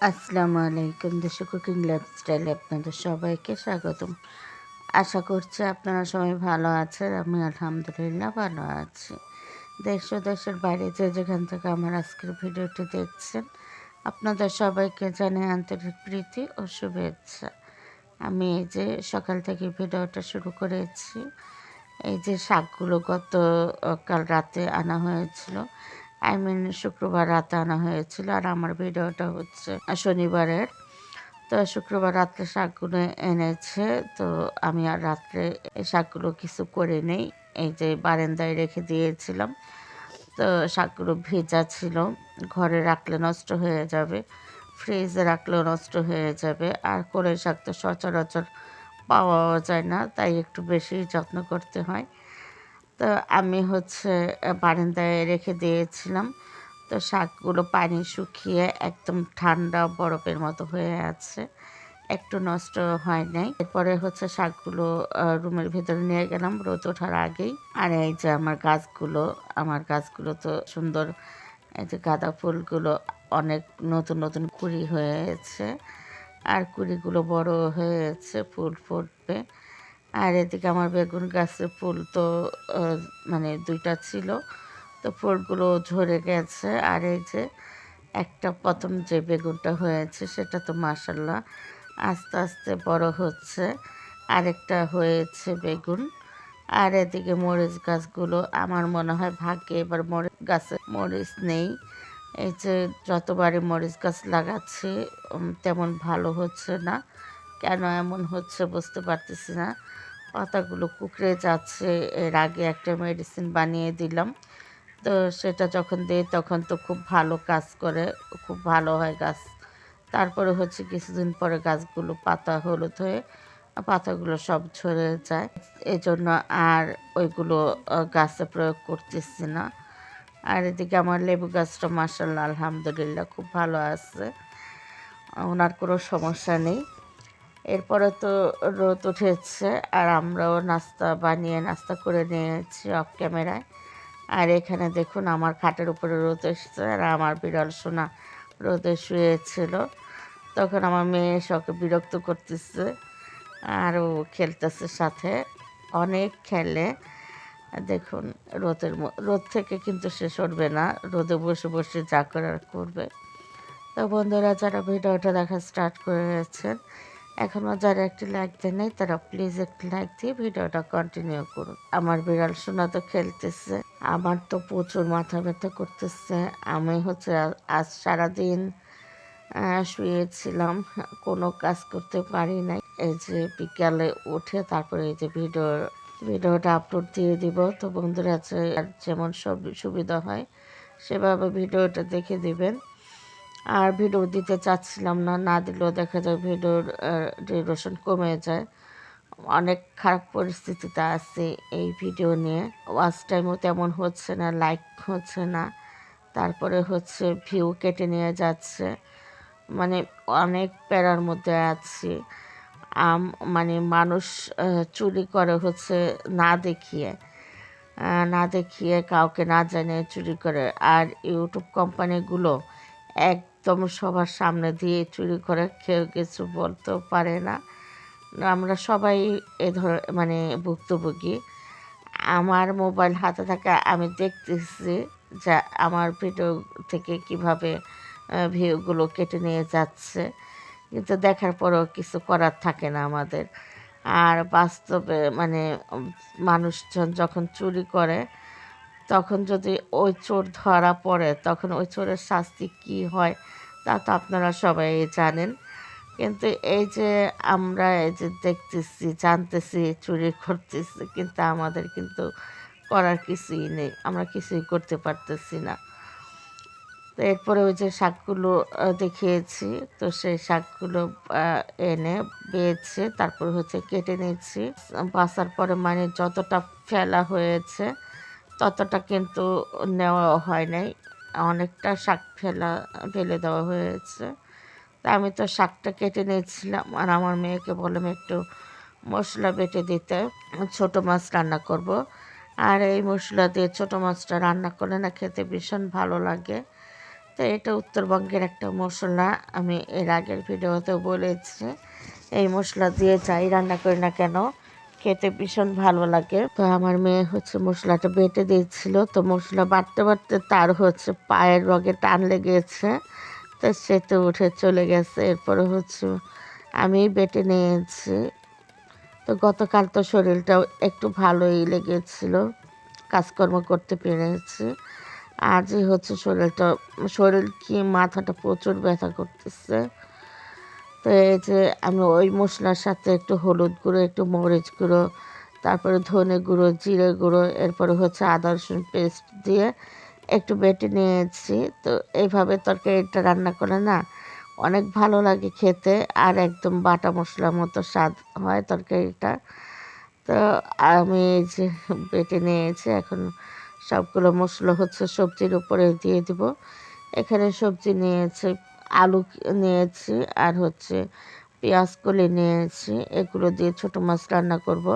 আসসালামু আলাইকুম দেশে কুকিং লাইফস্টাইলে আপনাদের সবাইকে স্বাগতম। আশা করছি আপনারা সবাই ভালো আছেন আমি আলহামদুলিল্লাহ ভালো আছি। দেশ ও দেশের বাইরে যে যেখান থেকে আমার আজকের ভিডিওটি দেখছেন আপনাদের সবাইকে জানাই আন্তরিক প্রীতি ও শুভেচ্ছা। আমি এই যে সকাল থেকে ভিডিওটা শুরু করেছি এই যে শাকগুলো গত আহ, কাল রাতে আনা হয়েছিল আই মিন শুক্রবার রাতে আনা হয়েছিল আর আমার ভিডিওটা হচ্ছে শনিবারের। তো শুক্রবার রাত্রে শাকগুলো এনেছে, তো আমি আর রাত্রে এই শাকগুলো কিছু করে নেই এই যে বারান্দায় রেখে দিয়েছিলাম, তো শাকগুলো ভেজা ছিল। ঘরে রাখলে নষ্ট হয়ে যাবে, ফ্রিজে রাখলেও নষ্ট হয়ে যাবে। আর কোলের শাক তো সচরাচর পাওয়াও যায় না, তাই একটু বেশি যত্ন করতে হয়। তো আমি হচ্ছে বারান্দায় রেখে দিয়েছিলাম। তো শাকগুলো পানি শুকিয়ে একদম ঠান্ডা বরফের মতো হয়ে আছে। একটু নষ্ট হয় নাই। এরপরে হচ্ছে শাকগুলো রুমের ভেতরে নিয়ে গেলাম রোদ ওঠার আগেই। আর এই যে আমার গাছগুলো আমার গাছগুলো তো সুন্দর, এই যে গাঁদা ফুলগুলো অনেক নতুন নতুন কুড়ি হয়েছে। আর কুড়িগুলো বড় হয়েছে, ফুল ফুটবে। আর এদিকে আমার বেগুন গাছে ফুল তো মানে দুইটা ছিল। তো ফুলগুলো ঝরে গেছে। আর এই যে একটা প্রথম যে বেগুনটা হয়েছে সেটা তো মাসাল্লাহ আস্তে আস্তে বড় হচ্ছে। আরেকটা হয়েছে বেগুন। আর এদিকে মরিচ গাছগুলো আমার মনে হয় ভাগ্যে এবার মরিচ গাছে মরিচ নেই। এই যে যতবারই মরিচ গাছ লাগাচ্ছি তেমন ভালো হচ্ছে না। কেন এমন হচ্ছে বুঝতে পারতেছি না। পাতাগুলো কুকড়ে যাচ্ছে। এর আগে একটা মেডিসিন বানিয়ে দিলাম। তো সেটা যখন দিই তখন তো খুব ভালো কাজ করে, খুব ভালো হয় গাছ। তারপরে হচ্ছে কিছুদিন পরে গাছগুলো পাতা হলুদ হয়ে পাতাগুলো সব ঝরে যায়। এই জন্য আর ওইগুলো গাছে প্রয়োগ করতেছি না। আর এদিকে আমার লেবু গাছটা মাসাল্লাহ আলহামদুলিল্লাহ খুব ভালো আছে। ওনার কোনো সমস্যা নেই। এরপরে তো রোদ উঠেছে আর আমরাও নাস্তা বানিয়ে নাস্তা করে নিয়েছি অফ ক্যামেরায় আর এখানে দেখুন আমার খাটের উপরে রোদ এসেছে আর আমার বিড়াল সোনা রোদে শুয়েছিল। তখন আমার মেয়ে সকে বিরক্ত করতেছে আর ও খেলতেছে সাথে। অনেক খেলে। দেখুন রোদের রোদ থেকে কিন্তু সে সরবে না, রোদে বসে বসে যা করার করবে। তো বন্ধুরা, যারা ভিডিওটা দেখা স্টার্ট করেছেন এখনও যারা একটি লাইক দেন নাই, তারা প্লিজ একটি লাইক দিয়ে ভিডিওটা কন্টিনিউ করুন। আমার বিড়াল সোনা তো খেলতেছে, আমার তো প্রচুর মাথা ব্যথা করতেছে। আমি হচ্ছে আজ সারাদিন শুয়েছিলাম, কোনো কাজ করতে পারি নাই। এই যে বিকালে উঠে তারপরে এই যে ভিডিও, ভিডিওটা আপলোড দিয়ে দিব। তো বন্ধুরা যেমন সব সুবিধা হয়, সেভাবে ভিডিওটা দেখে দিবেন। আর ভিডিও দিতে চাচ্ছিলাম না না দিলেও দেখা যায় ভিডিওর ডিউরেশন কমে যায়। অনেক খারাপ পরিস্থিতিতে আছে এই ভিডিও নিয়ে। ওয়াচ টাইমও তেমন হচ্ছে না লাইক হচ্ছে না। তারপরে হচ্ছে ভিউ কেটে নিয়ে যাচ্ছে। মানে অনেক প্যারার মধ্যে আছি। আম মানে মানুষ চুরি করে হচ্ছে না দেখিয়ে না দেখিয়ে কাউকে না জানিয়ে চুরি করে। আর ইউটিউব কোম্পানিগুলো একদম সবার সামনে দিয়ে চুরি করে কেউ কিছু বলতেও পারে না। আমরা সবাই এ ধর মানে ভুক্তভোগী। আমার মোবাইল হাতে থাকা, আমি দেখতেছি যে আমার ভিডিও থেকে কীভাবে ভিউগুলো কেটে নিয়ে যাচ্ছে। কিন্তু দেখার পরেও কিছু করার থাকে না আমাদের। আর বাস্তবে মানে মানুষজন যখন চুরি করে তখন যদি ওই চোর ধরা পড়ে, তখন ওই চোরের শাস্তি কি হয় তা তো আপনারা সবাই জানেন। কিন্তু এই যে আমরা এই যে দেখতেছি, জানতেছি, চুরি করতেছি, কিন্তু আমাদের কিন্তু করার কিছুই নেই, আমরা কিছুই করতে পারতেছি না। তো এরপরে ওই যে শাকগুলো দেখিয়েছি, তো সেই শাকগুলো এনে বেছে তারপর হচ্ছে কেটে নিয়েছি। বাসার পরে মানে যতটা ফেলা হয়েছে ততটা কিন্তু নেওয়া হয় নাই। অনেকটা শাক ফেলা, ফেলে দেওয়া হয়েছে। তা আমি তো শাকটা কেটে নিয়েছিলাম আর আমার মেয়েকে বললাম একটু মশলা বেটে দিতে, ছোট মাছ রান্না করব। আর এই মশলা দিয়ে ছোট মাছটা রান্না করলে না খেতে ভীষণ ভালো লাগে। তো এটা উত্তরবঙ্গের একটা মশলা, আমি এর আগের ভিডিওতেও বলেছি। এই মশলা দিয়ে যাই রান্না করি না কেন খেতে ভীষণ ভালো লাগে। তো আমার মেয়ে হচ্ছে মশলাটা বেটে দিয়েছিল। তো মশলা বাটতে বাটতে তার হচ্ছে পায়ের রগে টান লেগেছে। তো সে তো উঠে চলে গেছে। এরপরে হচ্ছে আমি বেটে নিয়েছি। তো গতকাল তো শরীরটাও একটু ভালোই লেগেছিল। কাজকর্ম করতে পেরেছি। আজই হচ্ছে শরীরটা, শরীর কি মাথাটা প্রচুর ব্যথা করতেছে। তো এই যে আমি ওই মশলার সাথে একটু হলুদ গুঁড়ো, একটু মরিচ গুঁড়ো, তারপরে ধনে গুঁড়ো, জিরে গুঁড়ো, এরপরে হচ্ছে আদা, রসুন পেস্ট দিয়ে একটু বেটে নিয়েছি। তো এইভাবে তরকারিটা রান্না করে না অনেক ভালো লাগে খেতে আর একদম বাটা মশলার মতো স্বাদ হয় তরকারিটা। তো আমি এই যে বেটে নিয়েছি, এখন সবগুলো মশলা হচ্ছে সবজির উপরে দিয়ে দিব। এখানে সবজি নিয়েছি আলু নিয়েছি আর হচ্ছে পেঁয়াজ কলি নিয়েছি। এগুলো দিয়ে ছোটো মাছ রান্না করব।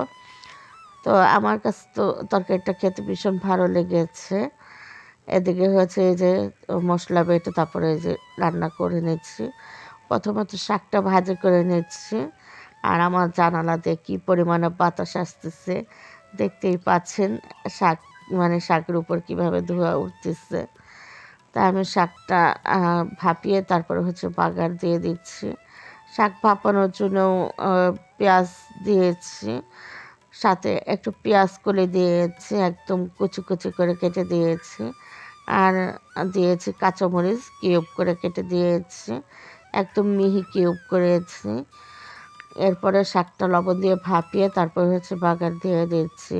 তো আমার কাছে তো তরকারিটা খেতে ভীষণ ভালো লেগেছে। এদিকে হচ্ছে এই যে মশলা বেটে তারপরে এই যে রান্না করে নিচ্ছি। প্রথমত শাকটা ভাজি করে নিচ্ছি। আর আমার জানালা দিয়ে কী পরিমাণে বাতাস আসতেছে দেখতেই পাচ্ছেন শাক মানে শাকের উপর কীভাবে ধোয়া উঠতেছে। তা আমি শাকটা ভাপিয়ে তারপরে হচ্ছে বাগার দিয়ে দিচ্ছি। শাক ভাপানোর জন্য পেঁয়াজ দিয়েছি। সাথে একটু পেঁয়াজ করে দিয়েছি, একদম কুচি কুচি করে কেটে দিয়েছি। আর দিয়েছি কাঁচামরিচ কিউব করে কেটে দিয়েছি, একদম মিহি কিউব করেছি। এরপরে শাকটা লবণ দিয়ে ভাপিয়ে তারপর হচ্ছে বাগার দিয়ে দিচ্ছি।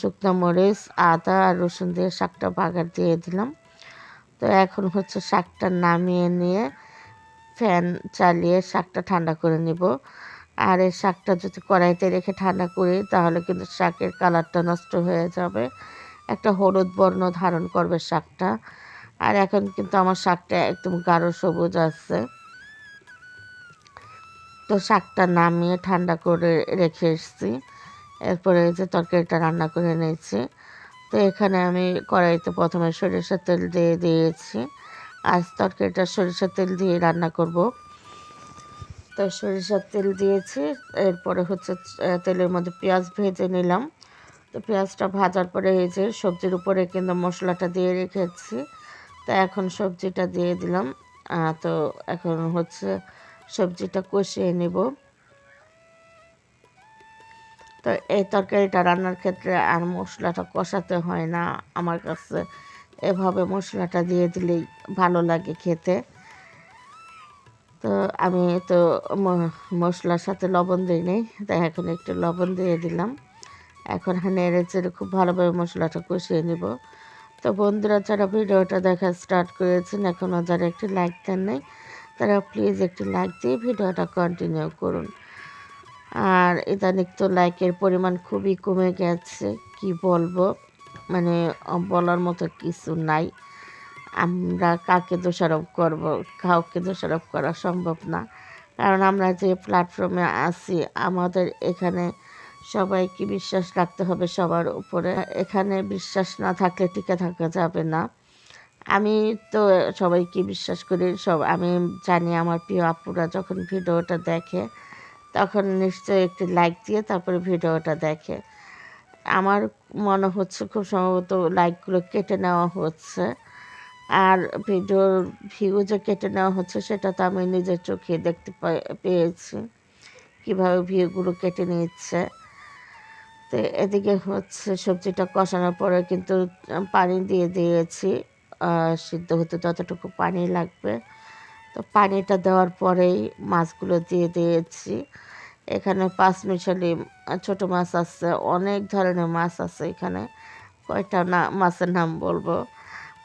শুকনো মরিচ, আদা আর রসুন দিয়ে শাকটা বাগার দিয়ে দিলাম। তো এখন হচ্ছে শাকটা নামিয়ে নিয়ে ফ্যান চালিয়ে শাকটা ঠান্ডা করে নিব। আর এই শাকটা যদি কড়াইতে রেখে ঠান্ডা করি, তাহলে কিন্তু শাকের কালারটা নষ্ট হয়ে যাবে। একটা হলুদ বর্ণ ধারণ করবে শাকটা। আর এখন কিন্তু আমার শাকটা একদম গাঢ় সবুজ আছে। তো শাকটা নামিয়ে ঠান্ডা করে রেখে এসেছি। এরপরে যে তরকারিটা রান্না করে নিয়েছি। এখানে আমি কড়াইতে প্রথমে সরিষার তেল দিয়ে দিয়েছি। আজ তরকারিটা সরিষার তেল দিয়ে রান্না করব। তো সরিষার তেল দিয়েছি, এরপরে হচ্ছে তেলের মধ্যে পেঁয়াজ ভেজে নিলাম। তো পেঁয়াজটা ভাজার পরে এই যে সবজির উপরে কিন্তু মশলাটা দিয়ে রেখেছি। তো এখন সবজিটা দিয়ে দিলাম। তো এখন হচ্ছে সবজিটা কষিয়ে নেব। তো এই তরকারিটা রান্নার ক্ষেত্রে আর মশলাটা কষাতে হয় না আমার কাছে। এভাবে মশলাটা দিয়ে দিলেই ভালো লাগে খেতে। তো আমি তো মশলার সাথে লবণ দিই নেই, তাই এখন একটু লবণ দিয়ে দিলাম। এখন নেড়ে চেড়ে খুব ভালোভাবে মশলাটা কষিয়ে নিব। তো বন্ধুরা, যারা ভিডিওটা দেখা স্টার্ট করেছেন এখনও যারা একটি লাইক দেন নাই, তারা প্লিজ একটি লাইক দিয়ে ভিডিওটা কন্টিনিউ করুন। আর ইদানিক তো লাইকের পরিমাণ খুবই কমে গেছে, কি বলব? মানে বলার মতো কিছু নাই। আমরা কাকে দোষারোপ করব, কাউকে দোষারোপ করা সম্ভব না। কারণ আমরা যে প্ল্যাটফর্মে আছি, আমাদের এখানে সবাইকে বিশ্বাস রাখতে হবে সবার উপরে। এখানে বিশ্বাস না থাকলে টিকে থাকা যাবে না। আমি তো সবাইকে বিশ্বাস করি, সব, আমি জানি আমার প্রিয় আপুরা যখন ভিডিওটা দেখে তখন নিশ্চয়ই একটি লাইক দিয়ে তারপরে ভিডিওটা দেখে। আমার মনে হচ্ছে খুব সম্ভবত লাইকগুলো কেটে নেওয়া হচ্ছে। আর ভিডিওর ভিউ যে কেটে নেওয়া হচ্ছে সেটা তো আমি নিজের চোখে দেখতে পেয়েছি। কীভাবে ভিউগুলো কেটে নিচ্ছে। তো এদিকে হচ্ছে সবজিটা কষানোর পরে কিন্তু পানি দিয়ে দিয়েছি। সিদ্ধ হতে যতটুকু পানি লাগবে। তো পানিটা দেওয়ার পরেই মাছগুলো দিয়ে দিয়েছি। এখানে পাঁচ মিশালি ছোটো মাছ আছে, অনেক ধরনের মাছ আছে এখানে। কয়টা না, মাছের নাম বলব।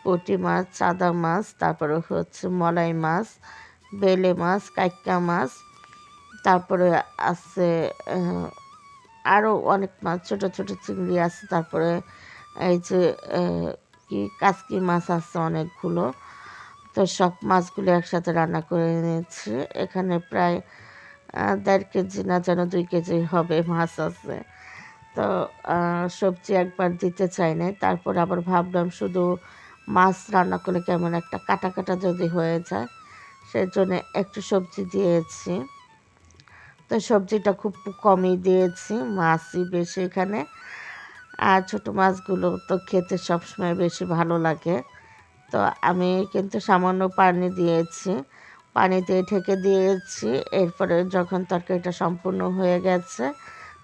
পুঁটি মাছ চাদা মাছ, তারপরে হচ্ছে মলাই মাছ, বেলে মাছ কাইকা মাছ, তারপরে আছে আরও অনেক মাছ, ছোটো ছোটো চিংড়ি আছে, তারপরে এই যে কি কাসকি মাছ আছে অনেকগুলো। তো সব মাছগুলো একসাথে রান্না করে নিয়েছি। এখানে প্রায় দেড় কেজি না যেন দুই কেজি হবে মাছ আছে। তো সবজি একবার দিতে চাই না তারপর আবার ভাবলাম শুধু মাছ রান্না করলে কেমন একটা কাটা কাটা যদি হয়ে যায় সেই জন্য একটু সবজি দিয়েছি। তো সবজিটা খুব কমই দিয়েছি, মাছই বেশি এখানে। আর ছোটো মাছগুলো তো খেতে সবসময় বেশি ভালো লাগে। তো আমি কিন্তু সামান্য পানি দিয়েছি। পানি দিয়ে ঢেকে দিয়েছি। এরপরে যখন তরকারিটা সম্পূর্ণ হয়ে গেছে,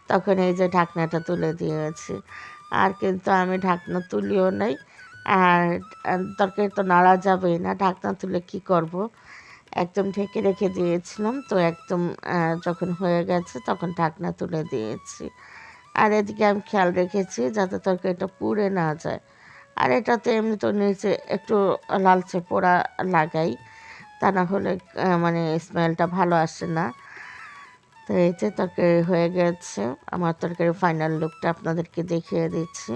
তখন এই যে ঢাকনাটা তুলে দিয়েছি। আর কিন্তু আমি ঢাকনা তুলিও নাই। আর তরকারি তো নাড়া যাবেই না। ঢাকনা তুলে কি করব? একদম ঢেকে রেখে দিয়েছিলাম। তো একদম যখন হয়ে গেছে তখন ঢাকনা তুলে দিয়েছি। আর এদিকে আমি খেয়াল রেখেছি যাতে তরকারিটা পুড়ে না যায়। আর এটাতে এমনি তো নিচে একটু লালচে পোড়া লাগাই। তা না হলে মানে স্মেলটা ভালো আসে না। তো এই যে তরকারি হয়ে গেছে। আমার তরকারি ফাইনাল লুকটা আপনাদেরকে দেখিয়ে দিচ্ছি।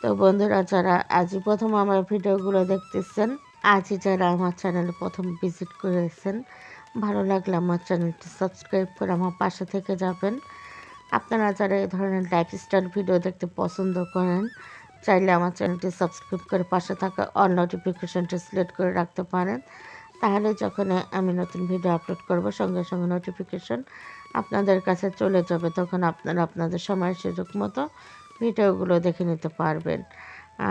তো বন্ধুরা, যারা আজই প্রথম আমার ভিডিওগুলো দেখতেছেন, আজই যারা আমার চ্যানেলে প্রথম ভিজিট করেছেন, ভালো লাগলে আমার চ্যানেলটি সাবস্ক্রাইব করে আমার পাশে থেকে যাবেন। আপনারা যারা এই ধরনের লাইফস্টাইল ভিডিও দেখতে পছন্দ করেন চাইলে আমার চ্যানেলটি সাবস্ক্রাইব করে পাশে থাকা অল নোটিফিকেশনটি সিলেক্ট করে রাখতে পারেন। তাহলে যখন আমি নতুন ভিডিও আপলোড করব, সঙ্গে সঙ্গে নোটিফিকেশন আপনাদের কাছে চলে যাবে। তখন আপনারা আপনাদের সময় সুযোগ মতো ভিডিওগুলো দেখে নিতে পারবেন।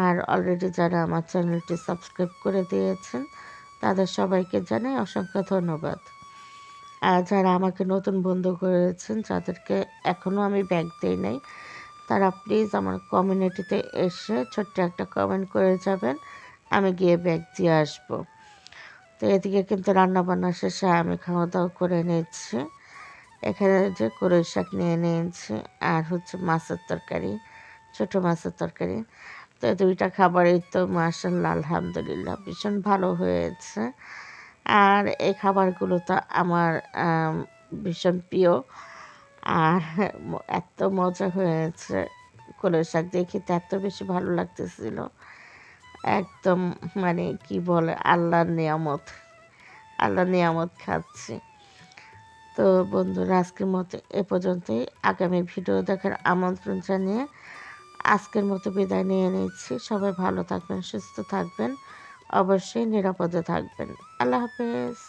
আর অলরেডি যারা আমার চ্যানেলটি সাবস্ক্রাইব করে দিয়েছেন, তাদের সবাইকে জানাই অসংখ্য ধন্যবাদ। আর যারা আমাকে নতুন বন্ধু করেছেন যাদেরকে এখনও আমি ব্যাগ দিই নাই। তারা প্লিজ আমার কমিউনিটিতে এসে ছোট্ট একটা কমেন্ট করে যাবেন, আমি গিয়ে ব্যাগ দিয়ে আসব। তো এদিকে কিন্তু রান্নাবান্না শেষে আমি খাওয়া দাওয়া করে নিচ্ছি এখানে যে কড়ই শাক নিয়ে নিয়েছি, আর হচ্ছে মাছের তরকারি, ছোটো মাছের তরকারি। তো দুইটা খাবারই তো মার্শাল্লাহ আলহামদুলিল্লাহ, ভীষণ ভালো হয়েছে। আর এই খাবারগুলো তো আমার ভীষণ প্রিয়। আর এত মজা হয়েছে। কলই শাক দিয়ে খেতে এত বেশি ভালো লাগতেছিল। একদম মানে কি বলে, আল্লাহর নিয়ামত। আল্লাহর নিয়ামত খাচ্ছি। তো বন্ধুরা, আজকের মতো এ পর্যন্তই। আগামী ভিডিও দেখার আমন্ত্রণ জানিয়ে আজকের মতো বিদায় নিয়ে নিচ্ছি। সবাই ভালো থাকবেন, সুস্থ থাকবেন, অবশ্যই নিরাপদে থাকবেন। আল্লাহ হাফেজ।